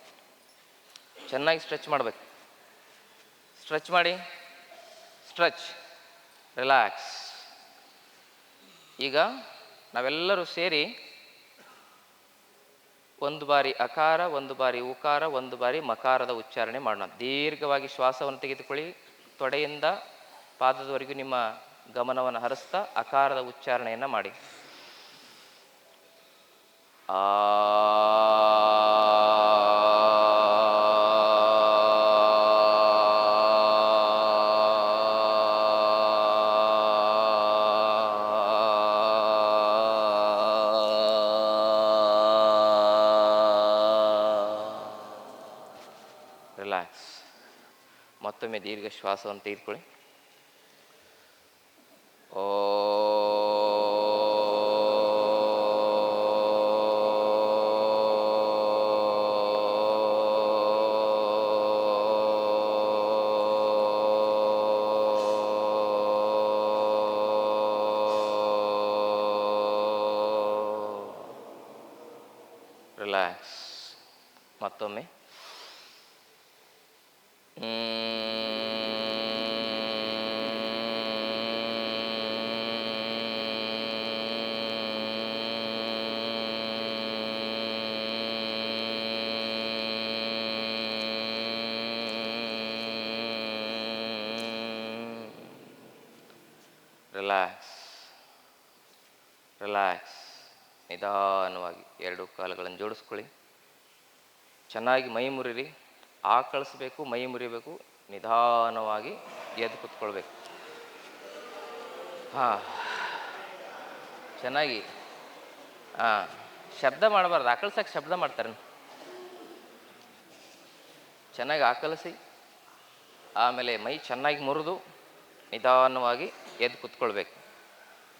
ಚೆನ್ನಾಗಿ ಸ್ಟ್ರೆಚ್ ಮಾಡಬೇಕು. ಸ್ಟ್ರೆಚ್ ಮಾಡಿ. ಸ್ಟ್ರೆಚ್ ರಿಲ್ಯಾಕ್ಸ್ ಈಗ ನಾವೆಲ್ಲರೂ ಸೇರಿ ಒಂದು ಬಾರಿ ಅಕಾರ, ಒಂದು ಬಾರಿ ಉಕಾರ, ಒಂದು ಬಾರಿ ಮಕಾರದ ಉಚ್ಚಾರಣೆ ಮಾಡೋಣ. ದೀರ್ಘವಾಗಿ ಶ್ವಾಸವನ್ನು ತೆಗೆದುಕೊಳ್ಳಿ. ತೊಡೆಯಿಂದ ಪಾದದವರೆಗೂ ನಿಮ್ಮ ಗಮನವನ್ನು ಹರಿಸ್ತಾ ಅಕಾರದ ಉಚ್ಚಾರಣೆಯನ್ನು ಮಾಡಿ. ಆ ಶ್ವಾಸವನ್ನು ತೆಗೆದುಕೊಳ್ಳಿ ಓ ರಿಲ್ಯಾಕ್ಸ್ ಮತ್ತೊಮ್ಮೆ ರಿಲ್ಯಾಕ್ಸ್ ರಿಲ್ಯಾಕ್ಸ್ ನಿಧಾನವಾಗಿ ಎರಡು ಕಾಲುಗಳನ್ನು ಜೋಡಿಸ್ಕೊಳ್ಳಿ. ಚೆನ್ನಾಗಿ ಮೈ ಮುರಿರಿ. ಆಕಳಿಸ್ಬೇಕು ಮೈ ಮುರಿಬೇಕು. ನಿಧಾನವಾಗಿ ಎದ್ದು ಕುತ್ಕೊಳ್ಬೇಕು. ಹಾಂ. ಚೆನ್ನಾಗಿ. ಹಾಂ. ಶಬ್ದ ಮಾಡಬಾರ್ದು. ಆಕಳ್ಸಕ್ಕೆ ಶಬ್ದ ಮಾಡ್ತಾರೆ. ಚೆನ್ನಾಗಿ ಆಕಳಿಸಿ. ಆಮೇಲೆ ಮೈ ಚೆನ್ನಾಗಿ ಮುರಿದು ನಿಧಾನವಾಗಿ ಎದ್ದು ಕುತ್ಕೊಳ್ಬೇಕು.